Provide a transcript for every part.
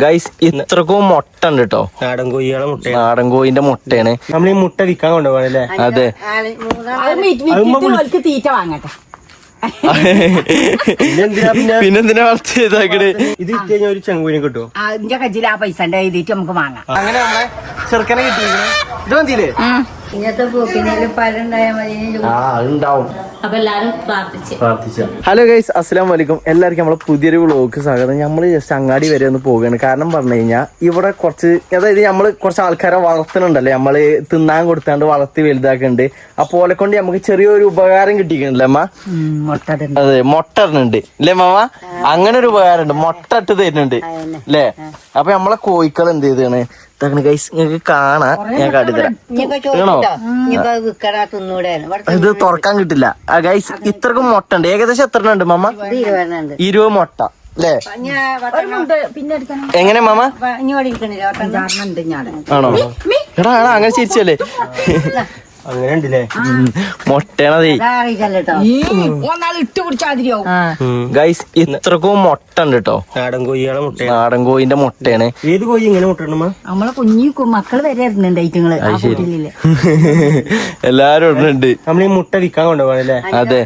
Guys ഇത്രക്കും മുട്ട ഉണ്ട് കേട്ടോ നാടൻ കോഴികളെ മുട്ട നാടൻ കോഴിന്റെ മുട്ടയാണ്. നമ്മൾ ഈ മുട്ട വിൽക്കാൻ കൊണ്ടുപോകണല്ലേ അതെ. തീറ്റ വാങ്ങട്ടെ. പിന്നെന്തിനാ വളർച്ച ഇതാക്കണ്? ഇത് കഴിഞ്ഞാൽ ഒരു ചെങ്കൂനെ കിട്ടും അതിന്റെ കജ്ജിൽ ആ പൈസ എഴുതിയിട്ട് നമുക്ക് വാങ്ങാം. അങ്ങനെ നമ്മളെ ചെറുക്കനെ കിട്ടിയിരിക്കണേ. ഇത് മതിയില്ലേ? ഹലോ ഗൈസ് അസ്സലാം വലൈക്കും എല്ലാവർക്കും നമ്മളെ പുതിയൊരു വ്ളോഗ് സ്വാഗതം. നമ്മൾ ജസ്റ്റ് അങ്ങാടി വരെ ഒന്ന് പോവുകയാണ്. കാരണം പറഞ്ഞു കഴിഞ്ഞാൽ ഇവിടെ കുറച്ച് അതായത് നമ്മൾ കുറച്ച് ആൾക്കാരെ വളർത്തുന്നുണ്ടല്ലേ. നമ്മൾ തിന്നാൻ കൊടുത്താണ്ട് വളർത്തി വലുതാക്കുന്നുണ്ട് അപ്പോൾ ഓലെ കൊണ്ട് നമുക്ക് ചെറിയൊരു ഉപകാരം കിട്ടിയിട്ടുണ്ടല്ലേ അമ്മ. അതെ മുട്ട ഇടുന്നുണ്ട് അല്ലേ മാമ? അങ്ങനെ ഒരു ഉപകാരം ഉണ്ട് മുട്ട ഇട്ട് തരുന്നുണ്ട്. അല്ലേ അപ്പൊ നമ്മളെ കോഴിക്കൾ എന്ത് ചെയ്താണ്? ഇതാക്കണ ഗൈസ് നിങ്ങൾക്ക് കാണാം. ഞാൻ കാട്ടിത്തരാം ഇത് തുറക്കാൻ കിട്ടില്ല. ഗൈസ് ഇത്രക്കും മുട്ട ഉണ്ട് ഏകദേശം എത്ര ഉണ്ട് മമ്മ ഇരുപത് മുട്ട അല്ലേ? പിന്നെ എടുക്കണം. എങ്ങനെ മാമ? ആണോ? എടാ എടാ അങ്ങനെ ചിരിച്ചല്ലേ? അങ്ങനെ ഉണ്ടല്ലേ മുട്ടയാണതേ. ഗൈസ് ഇത്രക്കും മുട്ട ഉണ്ട് കേട്ടോ നാടൻ കോഴികളെ മുട്ട നാടൻ കോഴിന്റെ മുട്ടയാണ്. ഏത് കോഴി ഇങ്ങനെ മുട്ട നമ്മളെ കുഞ്ഞി മക്കൾ വരെ എല്ലാരും ഇടുന്നുണ്ട് നമ്മൾ ഈ മുട്ട വിൽക്കാൻ കൊണ്ടുപോകണല്ലേ അതെ.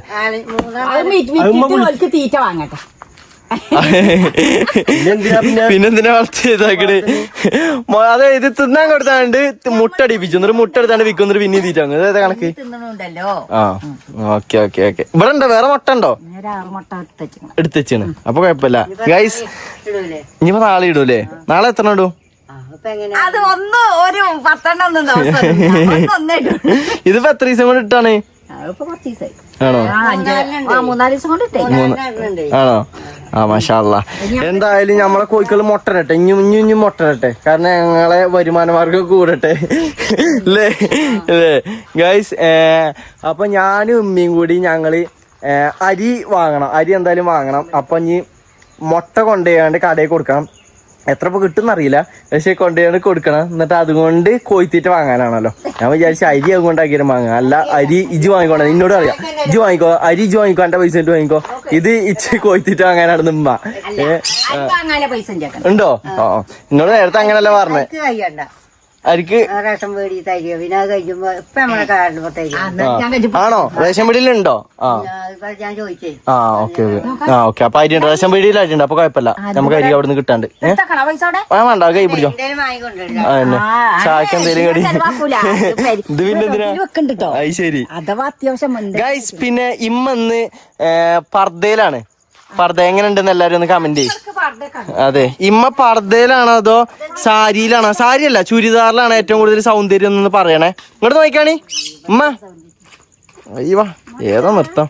തീറ്റ വാങ്ങട്ടെ. പിന്നെന്തിനാ പിന്നെ? പിന്നെന്തിനാ വളർത്തി ഇതാക്കണ് മൊ- അതെ ഇത് തിന്നാൻ കൊടുത്താണ്ട് മുട്ട അടിപ്പിച്ചു എന്നിട്ട് മുട്ട എടുത്താണ്ട് വിൽക്കുന്നിട്ട് പിന്നെ തീറ്റാങ്ങ് അതായത് കണക്ക് ആ. Okay okay okay. ഇവിടെ ഉണ്ടോ വേറെ മുട്ട ഉണ്ടോ എടുത്തുവെച്ചാണ് അപ്പൊ കുഴപ്പമില്ല. ഗൈസ് ഇനിയിപ്പോ നാളെ ഇടൂലേ? നാളെ എത്ര ഇടും. ഇതിപ്പോ എത്ര ദിവസം കൊണ്ട് ഇട്ടാണ്? ആണോ? ആ മഷാല്ല എന്തായാലും നമ്മളെ കോഴിക്കൾ മുട്ടരട്ടെ. ഇഞ്ഞു ഇഞ്ഞു ഇഞ്ഞു മുട്ടരട്ടെ. കാരണം ഞങ്ങളെ വരുമാന മാർഗം കൂടട്ടെ. അല്ലേ അല്ലേ ഗൈസ് അപ്പൊ ഞാനും ഉമ്മയും കൂടി ഞങ്ങൾ അരി വാങ്ങണം. അരി എന്തായാലും വാങ്ങണം. അപ്പൊ ഇനി മുട്ട കൊണ്ടുപോയാണ്ട് കടയിൽ കൊടുക്കണം. എത്ര ഇപ്പൊ കിട്ടും അറിയില്ല പക്ഷെ കൊണ്ടുപോയി കൊടുക്കണം. എന്നിട്ട് അതുകൊണ്ട് കൊയ്ത്തിട്ട് വാങ്ങാനാണല്ലോ. ഞാൻ വിചാരിച്ച അരി അതുകൊണ്ടാക്കിയാലും വാങ്ങാം. അല്ല അരി ഇജ് വാങ്ങിക്കോണം. എന്നോട് അറിയാം ഇജ് വാങ്ങിക്കോ. അരി ഇജ് വാങ്ങിക്കോ. എന്റെ പൈസ ഇട്ട് വാങ്ങിക്കോ. ഇത് ഇച്ച് കൊയ്ത്തിട്ട് വാങ്ങാനാണ് നിമ്മ ഉണ്ടോ? ഓ നിങ്ങൾ നേരത്തെ അങ്ങനല്ല പറഞ്ഞേ. അരിക്ക് റേഷൻ പേടി തരിക. പിന്നെ അത് കഴിയുമ്പോ ഇപ്പൊ നമ്മളെ കാർഡ് കഴിച്ചു ആണോ? റേഷൻ പീടിയിലുണ്ടോ ആ. ഞാൻ ചോദിച്ചേ. ആ ഓക്കെ ആ ഓക്കെ. അപ്പൊ അരി റേഷൻ പീടിയിൽ അരി ഉണ്ട് അപ്പൊ കുഴപ്പമില്ല നമുക്ക് അരി അവിടെ നിന്ന് കിട്ടാണ്ട്. ഏ? പൈസ അവിടെ? ആ വേണ്ട. കൈ പിടിച്ചോ. ചായക്ക് എന്തേലും കടി. ഇത് പിന്നെ ട്ടോ. അത് ശരി. അത്യാവശ്യം ഉണ്ട് ഗൈസ് പിന്നെ ഇമ്മന്ന് പർദ്ദയിലാണ്. പർദ്ദ എങ്ങനെ ഉണ്ടെന്ന് എല്ലാരും ഒന്ന് കമന്റ് ചെയ്യും. അതെ. ഇമ്മ പർദ്ദയിലാണോ അതോ സാരിയിലാണോ? സാരിയല്ല ചുരിദാറിലാണ് ഏറ്റവും കൂടുതൽ സൗന്ദര്യം എന്ന് പറയണേ. ഇങ്ങോട്ട് നോക്കാണി ഉമ്മ അയ്യോ ഏതാ നൃത്തം?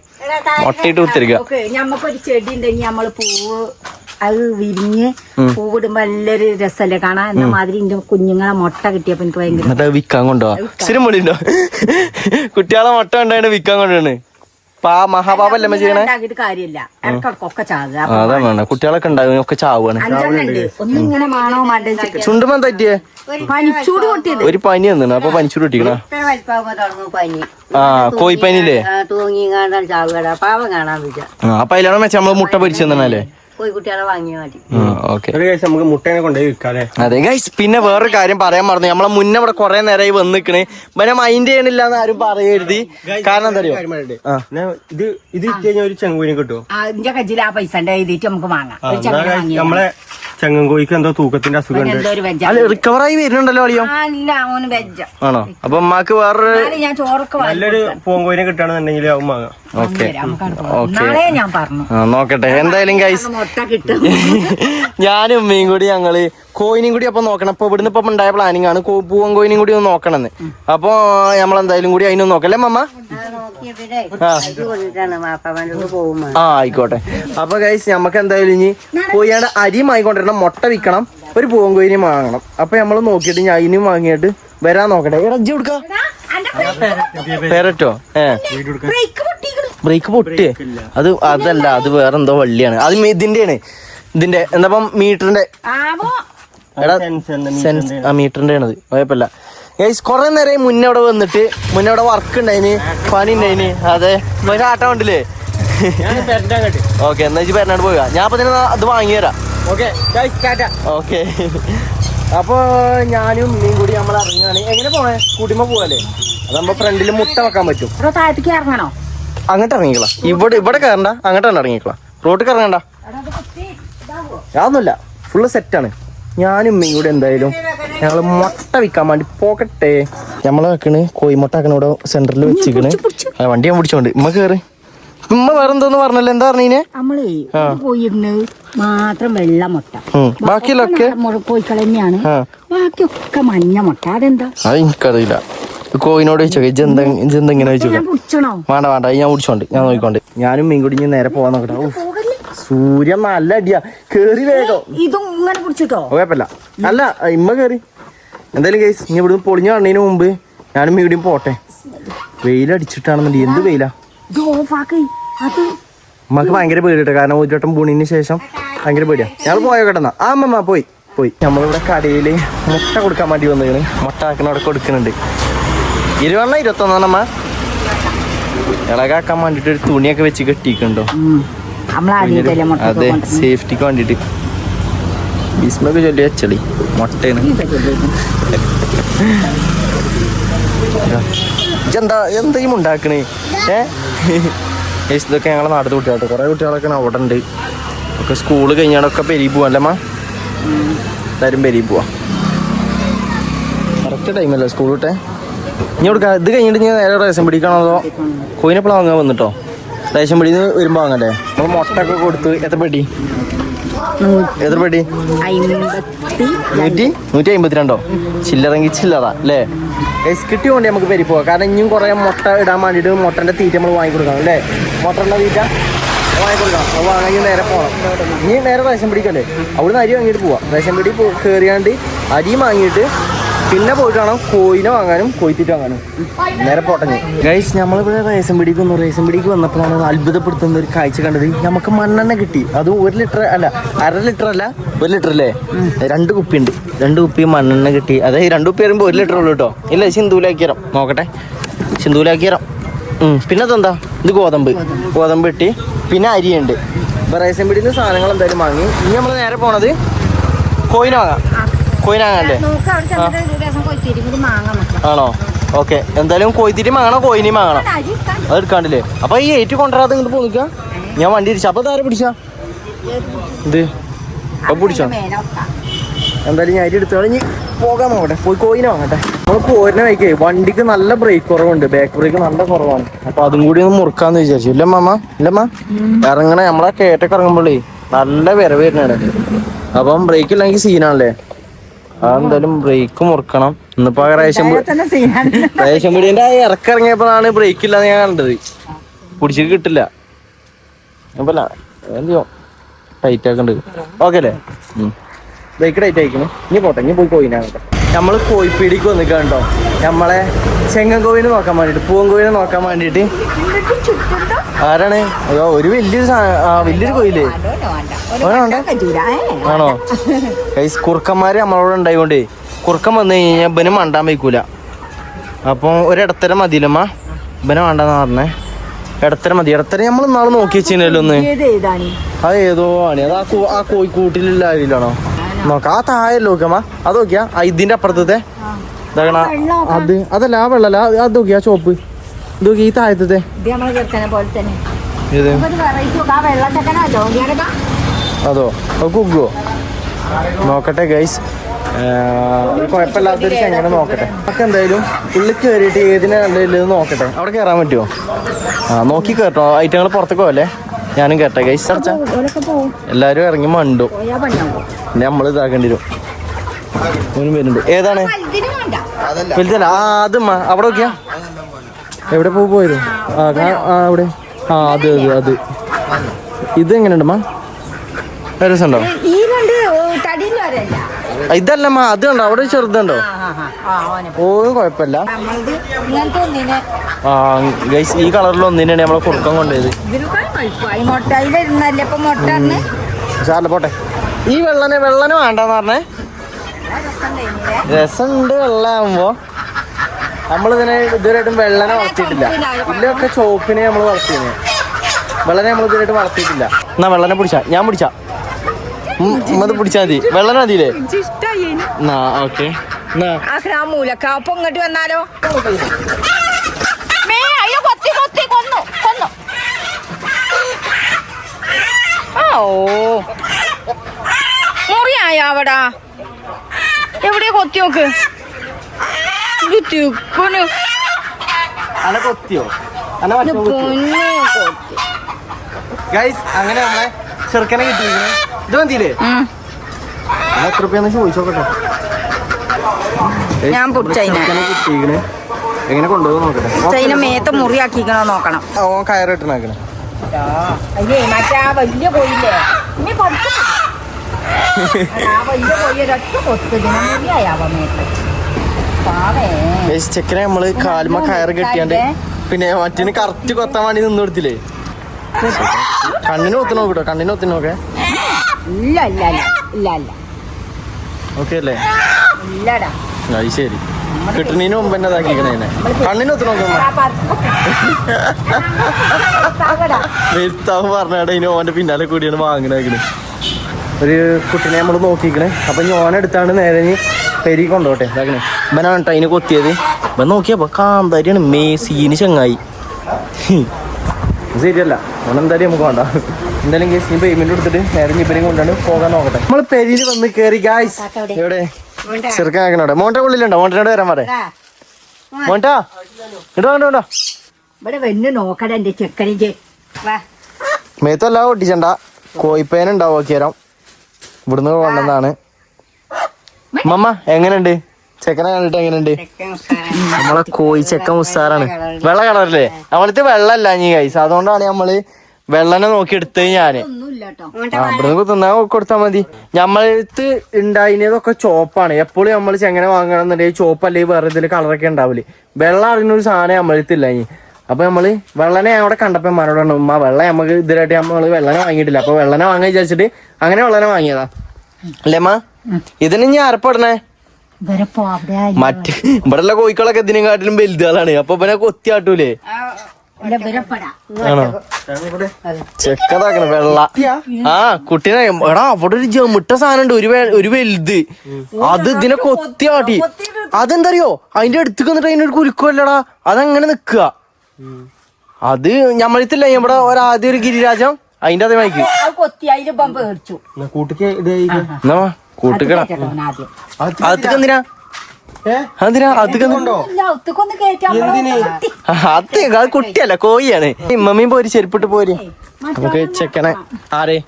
മുട്ടയിട്ട് കുത്തിരിക്ക. ഓക്കെ ഞമ്മക്കൊരു ചെടി ഉണ്ടെങ്കിൽ നമ്മൾ പൂവ് അത് വിരിഞ്ഞ് പൂവിടുമ്പോ നല്ലൊരു രസമല്ലേ കാണാൻ? എന്ന മാതിരി എന്റെ കുഞ്ഞുങ്ങളെ മുട്ട കിട്ടിയപ്പോ എനിക്ക് ഭയങ്കര വിൽക്കാൻ സ്ഥിരം മുടിയുണ്ടോ കുട്ടികളെ മുട്ട ഉണ്ടായിട്ട് വിൽക്കാൻ കൊണ്ടുപോണ് പാ അമ്മ ചെയ്യണേ? ഉണ്ടാക്കിയിട്ട് കാര്യമില്ല. ഇടക്കൊക്കെ ചാകുക ആ, അതാണ് കുട്ടികളൊക്കെ ഉണ്ടാവും ഒക്കെ ചാവാണ്. അഞ്ചെണ്ണം ഉണ്ട്. ഒന്നിങ്ങനെ മാണോ മാണ്ടേ ചുണ്ടുമ്പോ എന്താ പറ്റിയേ? പനിച്ചൂട് കൊട്ടിയത് ഒരു പനി വന്നിണ് അപ്പൊ പനിച്ചൂട് വലിപ്പാകുമ്പോ തുടങ്ങും പനി. ആ കോഴിപ്പനില്ലേ ആ, തൂങ്ങി കാണാൻ ചാവുകട. പാവം കാണാൻ അപ്പൊ അതിലാണ് മെച്ചാ നമ്മൾ മുട്ട പൊരിച്ചു തന്നല്ലേ കോഴിക്കുട്ടികളെ വാങ്ങിയാൽ മതി. നമുക്ക് മുട്ടേനെ കൊണ്ടുപോയി വിൽക്കാല്ലേ? അതെ ഗൈസ് പിന്നെ വേറൊരു കാര്യം പറയാൻ മറന്നു. നമ്മളെ മുന്നേ ഇവിടെ കൊറേ നേരമായി വന്നിക്കണ്. പിന്നെ മൈൻഡ് ചെയ്യണില്ല എന്ന് ആരും പറയരുത്. കാരണം എന്താ? ഇത് ഇത് കഴിഞ്ഞാൽ ഒരു ചെങ്കൂനെ കിട്ടുമോ അതിന്റെ ആ പൈസ എഴുതിയിട്ട് നമുക്ക് വാങ്ങാം. നമ്മളെ ചെങ്ങൻകോയിക്ക് എന്തോ തൂക്കത്തിന്റെ അസുഖം അല്ല റിക്കവർ ആയി വരുന്നുണ്ടല്ലോ അളിയോ? ആണോ? അപ്പൊ അമ്മയ്ക്ക് വേറൊരു നല്ലൊരു പൂങ്കോയിനെ കിട്ടുകയാണെന്നുണ്ടെങ്കിൽ അവൻ വാങ്ങാം. ഞാൻ പറഞ്ഞു. നോക്കട്ടെ. എന്തായാലും ഗൈസ് ഞാനും ഉമ്മയും കൂടി ഞങ്ങൾ കോയിനും കൂടി അപ്പൊ നോക്കണം. അപ്പൊ ഇവിടുന്ന് ഇപ്പൊ ഉണ്ടായ പ്ലാനിങ് ആണ്. പൂവൻ കോയിനും കൂടി ഒന്ന് നോക്കണമെന്ന്. അപ്പൊ നമ്മളെന്തായാലും കൂടി അതിനൊന്ന് നോക്കല്ലേ മമ്മ ആ. ആയിക്കോട്ടെ. അപ്പൊ ഗൈസ് നമുക്ക് എന്തായാലും ഇനി കോഴിയുടെ അരിയും ആയിക്കൊണ്ടിരണം മുട്ട വിൽക്കണം. ഒരു പൂവൻ കോയിനും വാങ്ങണം. അപ്പൊ നമ്മൾ നോക്കിയിട്ട് ഞാൻ അതിനും വാങ്ങിയിട്ട് വരാൻ നോക്കട്ടെ. ഇറജി കൊടുക്കാം. പേരറ്റോ ഏ. ബ്രേക്ക് പൊട്ടിയേ അത് അതല്ല അത് വേറെന്തോ വള്ളിയാണ്. അത് ഇതിന്റെയാണ്. ഇതിന്റെ എന്താ മീറ്ററിന്റെ ആവോ? എടാ സെൻസ് ആ മീറ്ററിന്റെ ആണത് കുഴപ്പമില്ല. ഗൈസ് കൊറേ നേരം മുന്നേ അവിടെ വന്നിട്ട് മുന്നേ അവിടെ വർക്ക് ഉണ്ടായിന് പണി ഉണ്ടായിന് അതെ. ആട്ടം ഉണ്ടല്ലേ ഓക്കെ എന്നാ വെച്ചാൽ പെരനാട് പോവുക. ഞാൻ അപ്പൊ തന്നെ അത് വാങ്ങി തരാം. ഓക്കെ ഓക്കെ അപ്പൊ ഞാനും ഉമ്മയും കൂടി നമ്മൾ ഇറങ്ങാണ്. എങ്ങനെ പോണേ? കൂട്ടിമ്മ പോവല്ലേ? നമ്മ ഫ്രണ്ടിൽ മുട്ട വെക്കാൻ പറ്റും. താഴത്തേക്ക് ഇറങ്ങണോ? അങ്ങോട്ട് ഇറങ്ങിക്കളാം ഇവിടെ ഇവിടെ കയറണ്ട അങ്ങോട്ട് തന്നെ ഇറങ്ങിക്കളാം. റോട്ടിൽ ഇറങ്ങണ്ട അതൊന്നുമില്ല ഫുള്ള് സെറ്റാണ് ഞാനും ഇവിടെ കൂടി എന്തായാലും ഞങ്ങൾ മുട്ട വിൽക്കാൻ വേണ്ടി പോകട്ടെ. നമ്മൾ വെക്കണ് കോയിമുട്ട ആക്കണ ഇവിടെ സെന്ററിൽ വെച്ചിക്കണ് വണ്ടി ഞാൻ പിടിച്ചോണ്ട്. ഉമ്മ കേറ്. ഉമ്മ വേറെ എന്തോന്ന് പറഞ്ഞല്ലോ? എന്താ പറഞ്ഞേ നമ്മളേ മാത്രം വെള്ള മുട്ട. ബാക്കിയുള്ളൊക്കെ ആ. ബാക്കിയൊക്കെ മഞ്ഞ മുട്ട. അതെന്താ? അത് എനിക്കറിയില്ല. കോയിനോട് വേണ്ട വേണ്ട ഞാൻ കുടിച്ചോണ്ട് ഞാൻ നോക്കിക്കോണ്ട്. ഞാനും മീൻ കുടിഞ്ഞ് നേരെ പോവാൻ നോക്കട്ടെ. സൂര്യൻ നല്ല അടിയാ. കേറി വേഗം. കുഴപ്പമില്ല. അല്ല ഇമ്മ കേറി. എന്തായാലും കേസ് ഇനി ഇവിടുന്ന് പൊളിഞ്ഞു കാണുന്നതിന് മുമ്പ് ഞാനും മീഡിയും പോട്ടെ. വെയിലടിച്ചിട്ടാണെന്നുണ്ട് എന്ത് വെയിലാ? ഉമ്മക്ക് ഭയങ്കര പേടിട്ടോ കാരണം ഒരു വട്ടം പൂണിന് ശേഷം ഭയങ്കര പേടിയാ. ഞങ്ങൾ പോയോ കേട്ടെന്നാ? ആ അമ്മമ്മ പോയി പോയി. നമ്മളിവിടെ കടയിൽ മുട്ട കൊടുക്കാൻ വേണ്ടി വന്നതാണ് മുട്ട ആക്കണ അവിടെ കൊടുക്കുന്നുണ്ട്. ഇരുപതെണ്ണം ഇരുപത്തൊന്നെണ്ണമ്മ ഇളകാക്കാൻ വേണ്ടിട്ട് ഒരു തുണിയൊക്കെ വെച്ച് കെട്ടിയിട്ടുണ്ടോ അതെ സേഫ്റ്റിക്ക് വേണ്ടിട്ട്. ബിസ്മൊക്കെ ചൊല്ലി വെച്ചളി മുട്ടയാണ്. ഇതെന്താ എന്തെങ്കിലും ഉണ്ടാക്കണേ ഏ? ഇതൊക്കെ ഞങ്ങളെ നാട് കുട്ടികളാട്ടോ. കുറെ കുട്ടികളൊക്കെ അവിടെ ഉണ്ട്. ഒക്കെ സ്കൂൾ കഴിഞ്ഞാടൊക്കെ പെരി പോവാല്ലമ്മ എല്ലാവരും പെരി പോവാ. കറക്റ്റ് ടൈമല്ലേ സ്കൂൾ വിട്ടെ? ഇനി കൊടുക്കാം. ഇത് കഴിഞ്ഞിട്ട് ഞാൻ നേരെ റേഷൻ പിടിക്കണോ അതോ കോയിനെപ്പോഴാ വാങ്ങാൻ വന്നിട്ടോ? റേഷൻ പിടി വരുമ്പോ വാങ്ങണ്ടേ? നമ്മൾ മുട്ട ഒക്കെ കൊടുത്ത് എത്ര പെട്ടി? എത്ര അമ്പത്തി നൂറ്റി? നൂറ്റി അമ്പത്തിരണ്ടോ ചില്ലറെങ്കിൽ ചില്ലറ അല്ലേ? എസ്കിട്ടി കൊണ്ട് നമുക്ക് പെരി പോവാം. കാരണം ഇനിയും കുറെ മുട്ട ഇടാൻ വേണ്ടിയിട്ട് മുട്ടന്റെ തീറ്റ നമ്മൾ വാങ്ങിക്കൊടുക്കണം അല്ലേ? മുട്ടന്റെ തീറ്റ വാങ്ങിക്കൊടുക്കണം അത് വാങ്ങി നേരെ പോകണം ഇനി നേരെ റേഷൻ പിടിക്കല്ലേ അവിടുന്ന് അരി വാങ്ങിയിട്ട് പോവാം. റേഷൻ പിടി കയറിയാണ്ട് അരിയും വാങ്ങിയിട്ട് പിന്നെ പോയിട്ട് വേണം കോയിനെ വാങ്ങാനും കോയിത്തീറ്റ വാങ്ങാനും. നേരെ പോട്ടെ ഗൈസ് നമ്മളിവിടെ റേഷൻ പിടിക്ക് വന്നു. റേഷൻ പിടിക്ക് വന്നപ്പോഴാണ് അത്ഭുതപ്പെടുത്തുന്ന ഒരു കാഴ്ച കണ്ടത്. നമുക്ക് മണ്ണെണ്ണ കിട്ടി. അത് ഒരു ലിറ്റർ അല്ല അര ലിറ്റർ അല്ല ഒരു ലിറ്റർ അല്ലേ? രണ്ട് കുപ്പി ഉണ്ട് രണ്ട് കുപ്പി മണ്ണെണ്ണ കിട്ടി. അതായത് രണ്ട് കുപ്പി വരുമ്പോൾ ഒരു ലിറ്റർ ഉള്ളൂ കേട്ടോ. ഇല്ല സിന്ധൂലാക്കിയറം നോക്കട്ടെ. സിന്ധൂലാക്കിയറം പിന്നെ അതെന്താ? ഇത് ഗോതമ്പ്. ഗോതമ്പ് കിട്ടി. പിന്നെ അരിയുണ്ട്. ഇപ്പൊ റേഷൻ പിടിയിൽ നിന്ന് സാധനങ്ങൾ എന്തായാലും വാങ്ങി. ഇനി നമ്മൾ നേരെ പോണത് കോയിനാകാം വാങ്ങാം. അല്ലേ വാങ്ങാല്ലേ ആണോ? ഓക്കെ. എന്തായാലും കോയിത്തിരി വാങ്ങണം കോയിനിയും വാങ്ങണം അരി ഇട്ടാ അത് എടുക്കാണ്ടില്ലേ? അപ്പൊ ഈ ഏറ്റ് കൊണ്ടുവരാതെ ഇങ്ങോട്ട് പോന്നിക്ക? ഞാൻ വണ്ടി ഇടിച്ച. അപ്പൊ താരം പിടിച്ച? എന്ത് അപ്പൊ പിടിച്ചോ? എന്തായാലും ഞാൻ അരി എടുത്തോളി ഇനി പോകാൻ നോക്കട്ടെ പോയി കോയിനെ വാങ്ങട്ടെ. നമ്മൾ പോരുന്ന വഴിക്കേ വണ്ടിക്ക് നല്ല ബ്രേക്ക് കുറവുണ്ട്. ബാക്ക് ബ്രേക്ക് നല്ല കുറവാണ്. അപ്പൊ അതും കൂടി ഒന്ന് മുറുക്കാന്ന് വിചാരിച്ചു. ഇല്ല മാമ. ഇല്ലമ്മ ഇറങ്ങണ. നമ്മളെ കേട്ടൊക്കെ ഇറങ്ങുമ്പോഴേ നല്ല വിരവ് വരുന്നതാണ്. അപ്പം ബ്രേക്ക് ഇല്ലെങ്കിൽ സീനാണല്ലേ അതെന്തായാലും ബ്രേക്ക് മുറുക്കണം. ഇന്നിപ്പോ റേഷൻ റേഷൻ പീടിയന്റെ ആ ഇറക്കിറങ്ങിയപ്പോഴാണ് ബ്രേക്ക് ഇല്ലാന്ന് ഞാൻ കണ്ടത്. പിടിച്ചിട്ട് കിട്ടില്ല. അപ്പല്ല എന്തിയോ ടൈറ്റ് ആക്കണ്ട്. ഓക്കെ അല്ലേ? ബ്രേക്ക് ടൈറ്റ് ആയിക്കണു. ഇനി പോട്ടെ ഇനി പോയി കോയിനാകട്ടെ നമ്മൾ കോയിപ്പീടിക്ക് വന്നിക്കാൻ കേട്ടോ നമ്മളെ ചെങ്ങൻകോവിനെ നോക്കാൻ വേണ്ടിട്ട് പൂവൻ കോയിനെ നോക്കാൻ വേണ്ടിട്ട്. ആരാണ്? അയ്യോ ഒരു വലിയൊരു വലിയൊരു കോയിൽ. ആണോ? കൈസ് കുറുക്കന്മാര് നമ്മളോട് ഉണ്ടായിക്കൊണ്ടേ കുറുക്കൻ വന്നു കഴിഞ്ഞാൽ ഇവന് മണ്ടാൻ വയ്ക്കൂല. ഒരു ഒരിടത്തരം മതിയില്ലമ്മ ഇവനെ വേണ്ടെന്ന് പറഞ്ഞേ. ഇടത്തരം മതി. ഇടത്തരം നമ്മൾ നാളെ നോക്കി വെച്ചില്ലല്ലോ ഒന്ന്. അത് ഏതോ ആണ്. അത് ആ ആ കോഴിക്കൂട്ടിലുള്ള നോക്കാം ആ താഴെ നോക്കാമ അത് നോക്കിയാ. ഇതിന്റെ അപ്പുറത്തത്തെ. അത് അതല്ല ആ വെള്ളല്ല. അത് നോക്കിയാ ചോപ്പ് ഇത് നോക്കി ഈ താഴത്തത്തെ. അത്? നോക്കട്ടെ ഗൈസ് കുഴപ്പമില്ലാത്തൊരു ചെങ്ങനെ നോക്കട്ടെ. നമുക്ക് എന്തായാലും ഉള്ളിൽ കയറിയിട്ട് ഏതിനെ കണ്ടില്ലെന്ന് നോക്കട്ടെ. അവിടെ കയറാൻ പറ്റുമോ ആ നോക്കി കേട്ടോ. ഐറ്റങ്ങൾ പുറത്തേക്ക് പോകല്ലേ ഞാനും കേട്ടെ. ഗൈസ് അടച്ച എല്ലാരും ഇറങ്ങി മണ്ടു. പിന്നെ നമ്മൾ ഇതാക്കേണ്ടി വരും. ഓനും വരുന്നുണ്ട് ഏതാണ്? വലുതല്ല. ആ അത് അവിടെ നോക്കിയാ? എവിടെ പോ പോയത്? ആ ആ അവിടെ. ആ അത് അത് അത്. ഇത് എങ്ങനെയുണ്ട് മാ? രസമുണ്ടോ? ആ, ഇതല്ലമ്മ അത് കണ്ടോ? അവിടെ ചെറുതുണ്ടോ? ഓ കുഴപ്പമില്ല. ആ ഗൈസ് ഈ കളറിൽ ഒന്നിനാണ് നമ്മളെ കുറുക്കം കൊണ്ടുപോയത്. അല്ല പോട്ടെ. ഈ വെള്ളനെ വെള്ളനെ വേണ്ടെന്ന് പറഞ്ഞേ. രസമുണ്ട് വെള്ളമാകുമ്പോ നമ്മളിതിനെ ഇതുവരെയായിട്ടും വെള്ളനെ വളർത്തിയിട്ടില്ല. ഇതിലൊക്കെ ചോപ്പിനെ നമ്മൾ വളർത്തിയത് വെള്ളനെ നമ്മൾ ഇതുവരെയായിട്ട് വളർത്തിയിട്ടില്ല. എന്നാ വെള്ളനെ പിടിച്ചാ. ഞാൻ പിടിച്ചാ. ഉമ്മത് പിടിച്ചാ മതി. വെള്ളം മതിയില്ലേ? എന്നാ ഓക്കെ. മൂലക്ക അപ്പൊ ഇങ്ങോട്ട് വന്നാലോ? മേ അയ്യോ കൊത്തി കൊത്തി കൊന്നു കൊന്നു. ഓ. എവിടെയാ കൊത്തി നോക്ക്? കൊത്തിയോ? പൊന്നു. ഗൈസ് അങ്ങനെ നമ്മളെ ചെറുക്കനെ കിട്ടിയിരിക്കണേ ഇത് മതിയില്ലേ എത്ര രൂപയാന്ന് ചോദിച്ചോക്കട്ടെ ഞാൻ എങ്ങനെ കൊണ്ടുപോകും നോക്കട്ടെ. മേത്ത മുറിയാക്കിക്കണോ നോക്കണം. ആ, ഓൻ കയറിട്ടിനാക്കണേ അയ്യേ മറ്റേ ആ വലിയ കോയില്ലേ ഇനി കൊടുത്തു ആ വലിയ കോയി ഒരൊറ്റ കൊത്തുതിനെ മുറിയായാവ മേത്ത്. പാവേ. ഗൈസ് ചെക്കനെ നമ്മൾ കാലുമ കയറ് കെട്ടിയാണ്ട് പിന്നെ മറ്റേ കറക്റ്റ് കൊത്താൻ വേണ്ടി നിന്ന് കൊടുത്തില്ലേ? കണ്ണിന് കൊത്തി നോക്കട്ടോ കണ്ണിന് കൊത്തി നോക്കേ ഇല്ല ഇല്ല ഇല്ല ഇല്ല ഇല്ല. ഓക്കെ അല്ലേ? ഇല്ലടാ. അത് ശരി. കിട്ടണീന് മുമ്പ് തന്നെ ഇതാക്കിക്കണേ കണ്ണിന് ഒത്തു നോക്കുമ്പോ ആ പത്ത് താകടാ. വരുത്താവ് പറഞ്ഞാടെ ഇനി ഓന്റെ പിന്നാലെ കൂടിയാണ് വാങ്ങണേക്കണ് ഒരു കുട്ടിനെ നമ്മൾ നോക്കിക്കണേ. അപ്പൊ ഇനി ഓനെടുത്താണ് നേരെ പെരി കൊണ്ടോട്ടെ ഇതാക്കണേ ഇവനാണ് ട്ടോ അതിന് കൊത്തിയത്. ഇവൻ നോക്കിയപ്പോ കാന്താരിയാണ് മേസീന് ചങ്ങായി. ശരിയല്ല. ഓനെന്തായാലും നമുക്ക് വേണ്ട. എന്തായാലും കേസ് നീ പേയ്മെന്റ് കൊടുത്തിട്ട് നേരെ ഇവരെയും കൊണ്ടാണ് പോകാൻ നോക്കട്ടെ. നമ്മൾ പെരിയിൽ വന്ന് കേറി ഗായ്സ് എവിടെ? ചെറുക്കാക്കണോടെ മോന്റെ ഉള്ളിലുണ്ടോ? മോണ്ടനോട് വരാൻ പറ. മോണ്ടാ ഇടോ കണ്ടോ കണ്ടോ ഇവിടെ വന്ന് നോക്കട എന്റെ ചെക്കനിക്ക് വാ. മേത്തല്ല ഒട്ടിച്ചണ്ട കോയിപ്പേന ഉണ്ടാവും നോക്കിയാരം ഇവിടുന്ന് കൊണ്ടെന്നാണ് മമ്മ എങ്ങനെയുണ്ട്? ചെക്കനെ കണ്ടിട്ട് എങ്ങനെയുണ്ട്? നമ്മളെ കോയി ചെക്കൻ ഉസ്താറാണ് വെള്ള കളറല്ലേ? നമ്മളത്തെ വെള്ളമല്ല ഇനി കൈസ് അതുകൊണ്ടാണ് നമ്മൾ വെള്ളനെ നോക്കി എടുത്തത് ഞാൻ. തിന്നാ കൊടുത്താ മതി. നമ്മളടുത്ത് ഉണ്ടായിരുന്നതൊക്കെ ചോപ്പാണ്. എപ്പോഴും നമ്മൾ ചെങ്ങനെ വാങ്ങണമെന്നുണ്ടെങ്കിൽ ചോപ്പ് അല്ലെങ്കിൽ വേറെ ഇതിൽ കളറൊക്കെ ഉണ്ടാവില്ലേ വെള്ളം അറിയുന്ന ഒരു സാധനം നമ്മളടുത്തില്ല ഇനി. അപ്പൊ നമ്മൾ വെള്ളനെ അവിടെ കണ്ടപ്പോ മരോടാണ് ഉമ്മ വെള്ളം നമുക്ക് ഇതിലായിട്ട് നമ്മൾ വെള്ളനെ വാങ്ങിയിട്ടില്ല. അപ്പൊ വെള്ളനെ വാങ്ങാൻ വിചാരിച്ചിട്ട് അങ്ങനെ വെള്ളനെ വാങ്ങിയതാ. അല്ലേമ്മ ഇതിന് ഇനി ആരപ്പെടണേ മറ്റേ ഇവിടെയുള്ള കോഴിക്കളൊക്കെ ഇതിനെക്കാട്ടിലും വലുതുകളാണ് അപ്പൊ ഇവനെ കൊത്തിയാട്ടൂലേ ചെക്കതാക്കണ വെള്ള. ആ കുട്ടീനെ എടാ അവിടെ ഒരു ജമിട്ട സാധനം ഉണ്ട് ഒരു ഒരു വലുത്. അത് ഇതിനെ കൊത്തിയാട്ടി. അതെന്തറിയോ? അതിന്റെ അടുത്ത് വന്നിട്ട് അതിനൊരു കുലുക്കല്ലടാ അതങ്ങനെ നിക്കുക. അത് ഞമ്മളത്തില്ല ഇവിടെ ഒരാദ്യം ഒരു ഗിരിരാജം അതിന്റെ അതേ കൊത്തി എന്നാ കൂട്ടിക്ക് ഇത് കഴിക്ക്. എന്നാ കൂട്ടുകട കേട്ടോ ആദ്യം. അതൊക്കെ എന്തിനാ? ഒത്തുക്കൊന്ന് കയറ്റി അത് അത് കുട്ടിയല്ല കോഴിയാണ്. ഇമ്മമ്മയും പോരി ചെരുപ്പിട്ട് പോരി. നമുക്ക് ചെക്കനെ. ആരേ?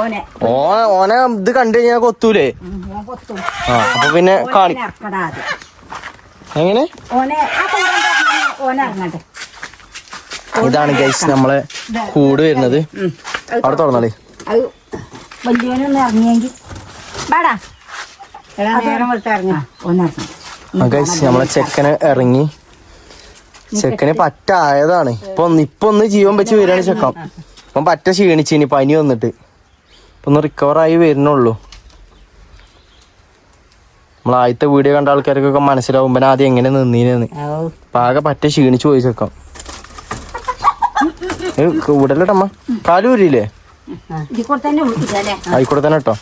ഓനെ. ഓ ഓനെ ഇത് കണ്ടു കഴിഞ്ഞാൽ കൊത്തൂലേ? ആ അപ്പൊ പിന്നെ കാണി എങ്ങനെ? ഇതാണ് ഗൈസ് നമ്മളെ കൂട് വരുന്നത്. അവിടെ തുറന്നാളേ അത് വലിയവനൊന്ന് ഇറങ്ങിയെങ്കിൽ വേടാ. നേരം കൊടുത്ത് ഇറങ്ങി. ഒന്നിറങ്ങി നമ്മളെ ചെക്കന് ഇറങ്ങി. ചെക്കന് പറ്റായതാണ് ഇപ്പൊ ഇപ്പൊ ഒന്ന് ജീവൻ വെച്ച് വരികയാണ് ചെക്കൻ. ഇപ്പം പറ്റ ക്ഷീണിച്ചിനി പനി വന്നിട്ട്. ഇപ്പൊ ഒന്ന് റിക്കവർ ആയി വരുന്നുള്ളൂ. നമ്മൾ ആദ്യത്തെ വീഡിയോ കണ്ട ആൾക്കാർക്കൊക്കെ മനസ്സിലാവും പിന്നെ ആദ്യം എങ്ങനെ നിന്നീനെന്ന്. പാകെ പറ്റ ക്ഷീണിച്ചു പോയി ചെക്കൻ. കൂടല്ലേട്ടമ്മ കാലൂരില്ലേ ആയിക്കോട്ടെ തന്നെ കേട്ടോ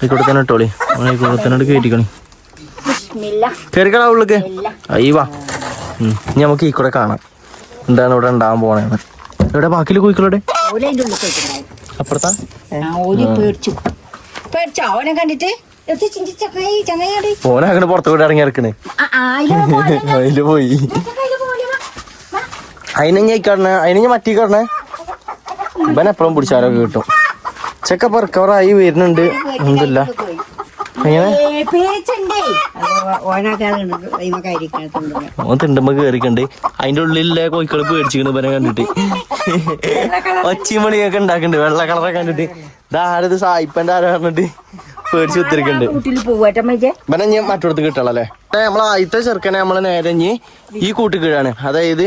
ആയിക്കോട്ടെ തന്നെ കേട്ടോളി ആയിക്കോട്ടെ തന്നെ കേട്ടിക്കണി ബിസ്മില്ല കേറിക്കളാ ഉള്ളിക്ക് അയ്യവാ ഇനി നമുക്ക് ഈ കൂടെ കാണാം എന്താണ് ഇവിടെ ഉണ്ടാവാൻ പോണേന്ന് ഇവിടെ ബാക്കിൽ അതിന്റെ അപ്പുറത്താ അവനെ കണ്ടിട്ട് ഓനെ അങ്ങനെ പുറത്തു കൂടെ ഇറങ്ങി ഇറക്കണേ അതിൽ പോയി അതിനെ ഞാൻ ഇക്കടണേ അതിനെ ഞാൻ മറ്റേ കടണേ ഇവൻ എപ്പോഴും പിടിച്ചാലൊക്കെ കിട്ടും ചെക്കപ്പ് റിക്കവറായി വരുന്നുണ്ട് എന്തല്ല എങ്ങനെ ഓൻ തിണ്ടുമ്പോ കേറിക്കണ്ട്. അതിന്റെ ഉള്ളിലെ കോഴിക്കൾ പേടിച്ചിക്കണ് ഇവനെ കണ്ടിട്ട്. ഒച്ചിമണിയൊക്കെ ഉണ്ടാക്കണ്ട്. വെള്ള കളറൊക്കെ കണ്ടിട്ട്. ഇതാരത് സായിപ്പന്റെ ആരാ പറഞ്ഞിട്ട് പേടിച്ച് കുത്തിരിക്കണ്ട്. ഇവനെ ഞാൻ മറ്റോടത്ത് കിട്ടണല്ലേ? നമ്മളെ ആദ്യത്തെ ചെറുക്കനെ നമ്മൾ നേരെ ഇനി ഈ കൂട്ടുകീഴാണ് അതായത്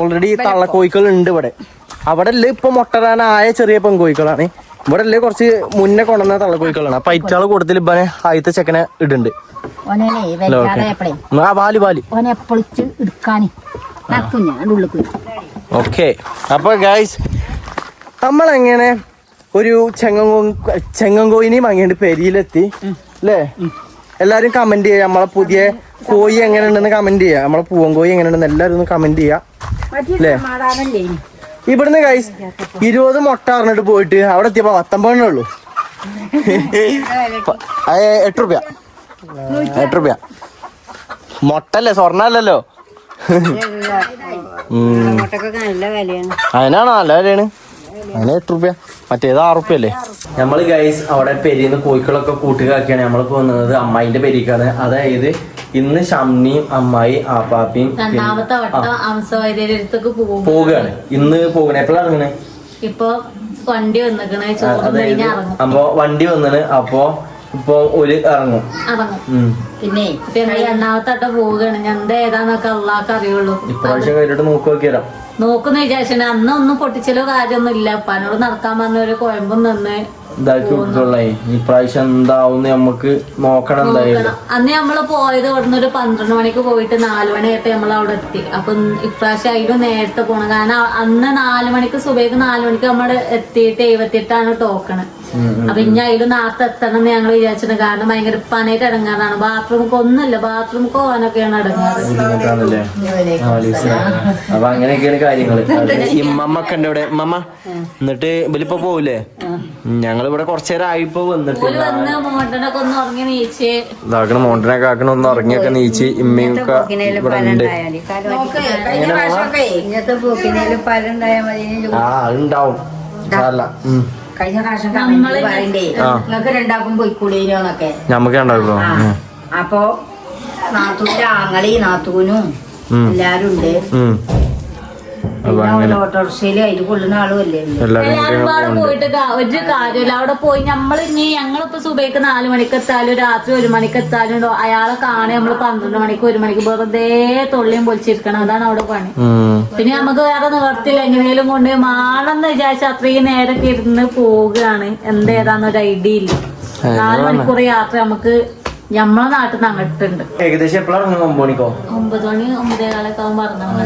ഓൾറെഡി തള്ളക്കോയിക്കൾ ഉണ്ട് ഇവിടെ. അവിടെ ഇല്ല ഇപ്പൊ മുട്ടടാനായ ചെറിയ പെൺകോഴിക്കളാണ്. ഇവിടെ അല്ലേ കുറച്ച് മുന്നേ കൊണ്ടുവന്ന തള്ളക്കോഴിക്കളാണ് അപ്പൊ അയറ്റാൾ കൂടുതൽ ഇവനെ ആദ്യത്തെ ചെക്കനെ ഇടുണ്ട് ആ പാൽ പാൽ. ഓക്കെ. അപ്പൊ ഗൈസ് നമ്മളെങ്ങനെ ഒരു ചെങ്ങങ്കോ ചെങ്ങങ്കോയിനെയും അങ്ങോട്ട് പെരിയിലെത്തി അല്ലേ എല്ലാരും കമന്റ് ചെയ്യാം. നമ്മളെ പുതിയ കോഴി എങ്ങനെ ഉണ്ടെന്ന് കമന്റ് ചെയ്യാം. നമ്മളെ പൂവൻ കോഴി എങ്ങനെ ഉണ്ടെന്ന് എല്ലാരും ഒന്ന് കമന്റ് ചെയ്യാം. ഇനി? ഇവിടുന്ന് കൈസ് ഇരുപത് മുട്ട അറിഞ്ഞിട്ട് പോയിട്ട് അവിടെ എത്തിയപ്പോ പത്തൊമ്പതെണ്ണേ ഉള്ളൂ. എട്ട് റുപ്യ. എട്ട് റുപ്യ. മുട്ടല്ലേ സ്വർണല്ലോ മുട്ടക്കൊക്കെ നല്ല വിലയാണ്. അതിനാണ് നല്ല വിലയാണ്? അതിന് എട്ട് റുപ്യ. മറ്റേത് ആറ് റുപ്യ അല്ലേ നമ്മൾ ഗൈസ് അവിടെ പെരിന്ന് കോഴിക്കളൊക്കെ കൂട്ടുകാക്കിയാണ് നമ്മളിപ്പോ വന്നത്. അമ്മായിന്റെ പെരിക്കാണ്. അതായത് ഇന്ന് ഷംനിയും അമ്മായി ആപ്പാപ്പിയും രണ്ടാമത്തെ വട്ടം പോവുകയാണ് ഇന്ന് പോകണേ എപ്പോഴാണ് ഇറങ്ങണേ ഇപ്പൊ വണ്ടി വന്നിക്കണേ. ചോറും അതായത് അപ്പൊ വണ്ടി വന്നിന് അപ്പൊ ഇപ്പൊ ഒരു ഇറങ്ങും. പിന്നെ രണ്ടാമത്തെ വട്ടം പോവുകയാണ് ഏതാന്നൊക്കെ അള്ളാഹ്ക്ക് അറിയുള്ളൂ. ഇപ്രാവശ്യം കഴിഞ്ഞിട്ട് നോക്കി നോക്കിയാലോ നോക്കുന്ന വിചാരിച്ചു അന്ന് ഒന്നും പൊട്ടിച്ചലോ കാര്യമൊന്നും ഇല്ല അപ്പനോട് നടക്കാൻ പറഞ്ഞ ഒരു കോയമ്പും നിന്ന് ഇതാക്കി വിട്ടിട്ടുള്ളേ ഇപ്രാവശ്യം എന്താവും നമുക്ക് നോക്കണം എന്തായാലും. അന്ന് നമ്മൾ പോയത് ഇവിടുന്ന് ഒരു പന്ത്രണ്ട് മണിക്ക് പോയിട്ട് നാല് മണിയായിട്ട് നമ്മൾ അവിടെ എത്തി. അപ്പൊ ഇപ്രാവശ്യം അതിലും നേരത്തെ പോണം. കാരണം അന്ന് നാല് മണിക്ക് സുബേക്ക് നാല് മണിക്ക് നമ്മൾ എത്തിയിട്ട് എഴുപത്തിയെട്ടാണ് ടോക്കണ് അപ്പൊ ഇനി അതിലും നേരത്തെ എത്തണം എന്ന് ഞങ്ങൾ വിചാരിച്ചിട്ടുണ്ട്. കാരണം ഭയങ്കര പനായിട്ട് ഇടങ്ങാറാണ്. ബാത്റൂമൊക്കെ ഒന്നുമില്ല. ബാത്റൂമൊക്കെ പോകാനൊക്കെയാണ് ഇടങ്ങാറ്. അപ്പൊ അങ്ങനെയൊക്കെയാണ് കാര്യങ്ങൾ. ഇമ്മമ്മ എന്നിട്ട് ഇവലിപ്പോ പോവില്ലേ ഞങ്ങൾ ഇവിടെ കുറച്ചേരം ആയിപ്പോ വന്നിട്ട്. ഇതാക്കണ മോണ്ടനൊക്കെ ആക്കണ ഒന്ന് ഇറങ്ങിയൊക്കെ നീച്ച് ഇമ്മയൊക്കെ ഇവിടെ ഉണ്ട്. ആ. കഴിഞ്ഞ പ്രാവശ്യം നിങ്ങൾക്ക് രണ്ടാക്കും പോയിക്കൂടേനോന്നൊക്കെ ഉണ്ടാവുള്ളൂ അപ്പോ അപ്പൊ നാത്തൂന്റെ ആങ്ങളി നാത്തൂനും എല്ലാരും ഉണ്ട്. ഓട്ടോറിക്ഷയിൽ അതിൽ കൊള്ളുന്ന ആളും അല്ലേ. എല്ലാരും പാടെ പോയിട്ട് കാ- ഒരു കാര്യമില്ല. അവിടെ പോയി നമ്മൾ ഇനി ഞങ്ങളിപ്പോ സുബൈക്ക് നാല് മണിക്ക് എത്താലും രാത്രി ഒരു മണിക്ക് എത്താലും അയാളെ കാണി നമ്മൾ പന്ത്രണ്ട് മണിക്ക് ഒരു മണിക്ക് വെറുതെ തൊള്ളിയും പൊളിച്ചിരിക്കണം. അതാണ് അവിടെ പണി. ഉം. പിന്നെ നമുക്ക് വേറെ നിവർത്തില്ല എങ്ങനെയും കൊണ്ട് മാണെന്ന് വിചാരിച്ച അത്രയും നേരൊക്കെ ഇരുന്ന് പോവുകയാണ്. എന്തേതാന്നൊരു ഐഡിയ ഇല്ല. നാല് മണിക്കൂർ യാത്ര നമുക്ക് നമ്മളെ നാട്ടിൽ നിന്ന് അങ്ങോട്ടുണ്ട്. ഏകദേശം എപ്പോഴാണ് ഒമ്പത് മണിക്കോ? ഒമ്പത് മണി ഒമ്പതേകാലൊക്കെ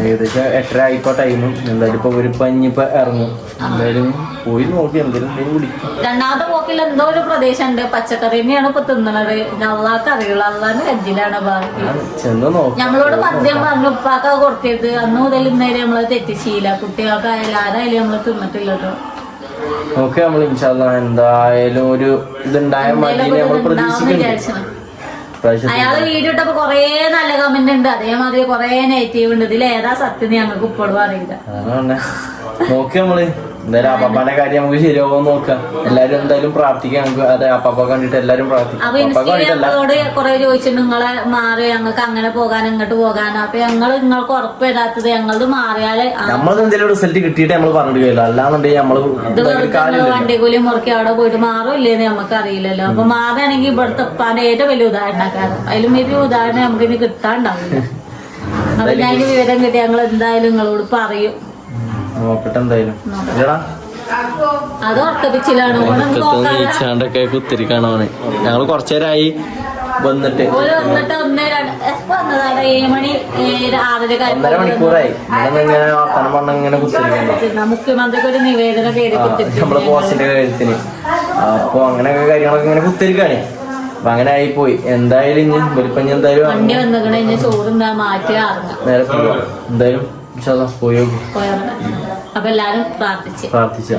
ഏകദേശം എട്ടര ആയിക്കോ ടൈമും എന്തായാലും ഇപ്പൊ ഒരു പഞ്ഞിപ്പോ ഇറങ്ങും. എന്തായാലും പോയി നോക്കി എന്തെങ്കിലും എന്തെങ്കിലും കുടിക്കും രണ്ടാമത്തെ പോക്കിൽ എന്തോ ഒരു പ്രദേശം ഉണ്ട് പച്ചക്കറി തന്നെയാണ് ഇപ്പൊ തിന്നണത്. അള്ളാഹ്ക്ക് അറിയുള്ളൂ. അള്ളാന്ന് കജ്ജിലാണ് ബാക്കി ചെന്ന് നോക്കി. നമ്മളോട് മദ്യം പറഞ്ഞു ഉപ്പാക്ക കൊടുത്തത് അന്ന് മുതൽ ഇന്നേരെ നമ്മൾ തെറ്റിച്ചില്ല കുട്ടികൾക്കായാലും ആരായാലും നമ്മൾ തിന്നിട്ടില്ല കേട്ടോ നോക്കി നമ്മൾ ഇൻഷാല്ല എന്തായാലും ഒരു ഇതുണ്ടായ മതി നമ്മൾ പ്രതീക്ഷിക്കുന്നു അയാൾ വീഡിയോ ഇട്ടപ്പോ കൊറേ നല്ല കമന്റ് ഉണ്ട്. അതേമാതിരി കൊറേ നെഗറ്റീവ് ഉണ്ട്. ഇതിൽ ഏതാ സത്യം ഞങ്ങൾക്ക് ഇപ്പോഴും അറിയില്ല. നോക്കി നമ്മൾ? എന്തായാലും അപ്പാപ്പാന്റെ കാര്യം നമുക്ക് ശരിയാവോ നോക്കാം. എല്ലാരും എന്തായാലും പ്രാർത്ഥിക്കാം. നമുക്ക് അതെ അപ്പാപ്പ കണ്ടിട്ട് എല്ലാരും പ്രാർത്ഥിക്കാം. അപ്പൊ ഞങ്ങളോട് കൊറേ ചോദിച്ചിട്ടുണ്ട് നിങ്ങളെ മാറി ഞങ്ങൾക്ക് അങ്ങനെ പോകാൻ ഇങ്ങോട്ട് പോകാൻ. അപ്പൊ ഞങ്ങൾ നിങ്ങൾക്ക് ഉറപ്പ് തരാത്തത് ഞങ്ങളത് മാറിയാൽ ആ, നമ്മളത് എന്തെങ്കിലും റിസൾട്ട് കിട്ടിയിട്ട് നമ്മൾ പറഞ്ഞിട്ട് കഴിയില്ല അല്ലാന്നുണ്ടെങ്കിൽ നമ്മൾ വണ്ടി കൂലി മുറുക്കി അവിടെ പോയിട്ട് മാറും ഇല്ലേന്ന് നമുക്ക് അറിയില്ലല്ലോ. അപ്പൊ മാറുകയാണെങ്കിൽ ഇവിടുത്തെ ഉപ്പാന്റെ ഏറ്റവും വലിയ ഉദാഹരണക്കാരൻ അതിലും വലിയ ഉദാഹരണം നമുക്ക് ഇനി കിട്ടാണ്ടാവില്ല. അപ്പൊ ഞാൻ വിവരം കിട്ടി ഞങ്ങൾ എന്തായാലും നിങ്ങളോട് പറയും. നോക്കട്ടെ എന്തായാലും കുത്തിരിക്കണോന്ന് ഞങ്ങൾ കുറച്ചേരായി വന്നിട്ട്. ഒന്നര മണിക്കൂറായി. ഇങ്ങനെ വർത്തനം പറഞ്ഞ ഇങ്ങനെ കുത്തിരിക്കണം നമ്മളെ പോസ്റ്റിന്റെ കാര്യത്തിന്. അപ്പൊ അങ്ങനെയൊക്കെ കാര്യങ്ങളൊക്കെ ഇങ്ങനെ കുത്തിരിക്കാണ് അപ്പൊ അങ്ങനെ ആയി പോയി എന്തായാലും ഇനി വലിപ്പഞ്ഞ് എന്തായാലും എന്തായാലും പോയി. അപ്പൊ എല്ലാരും പ്രാർത്ഥിച്ചു. പ്രാർത്ഥിച്ച.